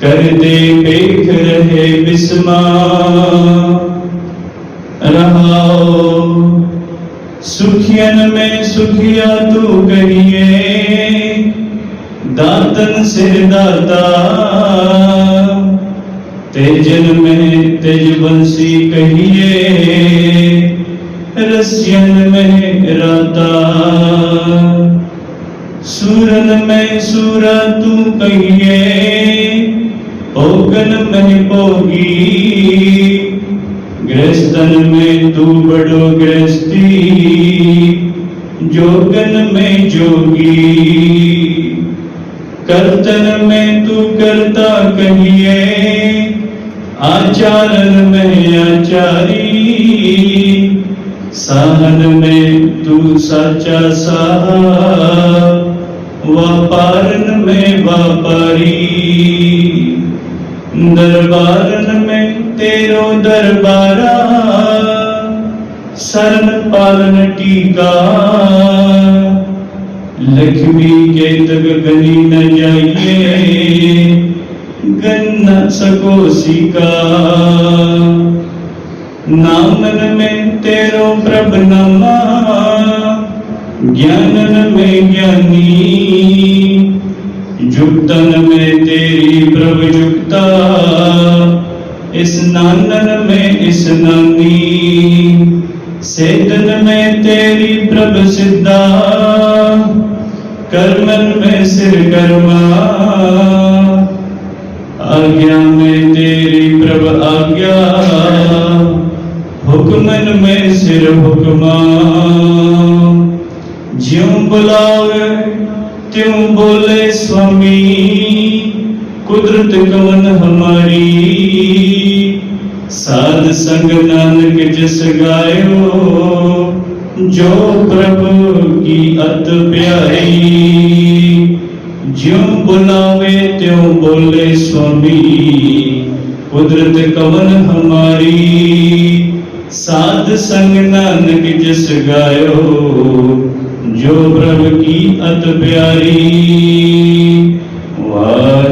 کر دے پیک رہے بسما رہاؤ۔ سکھین میں سکھیا تو گئیے داتن سے داتا۔ تیجن میں تیجبنسی کہیے۔ رسین میں راتا۔ سورن میں سورا تو کہیے۔ پوگن میں پوگی گرستن میں تو بڑو گرستی جوگن میں جوگی کرتن میں تو کرتا کہیے آچارن میں آچاری سہن میں تو سچا سہا دربارن میں تیرو دربارہ سرن پالن ٹیکا لکھمی کے تک گنی نہ جائیے گن نہ سکو سیکا نامن میں تیرو پرب نما گیانن میں گیانی جھکتن میں تیری پرب جگتا اس نانن میں اس نانی سیدن میں تیری پرب سدھا، کرمن میں سر کرما۔ آگیا میں تیری پرب آگیا، حکمن میں سر حکما۔ جیوں بلاوے، تیوں بولے سوامی۔ قدرت کون ہماری ساد سنگ نانک جس گائیو جو پرب کی ات پیاری جیوں بلاوے تیوں بولے سومی قدرت کون ہماری ساد سنگ نانک جس گائیو جو پربھ کی ات پیاری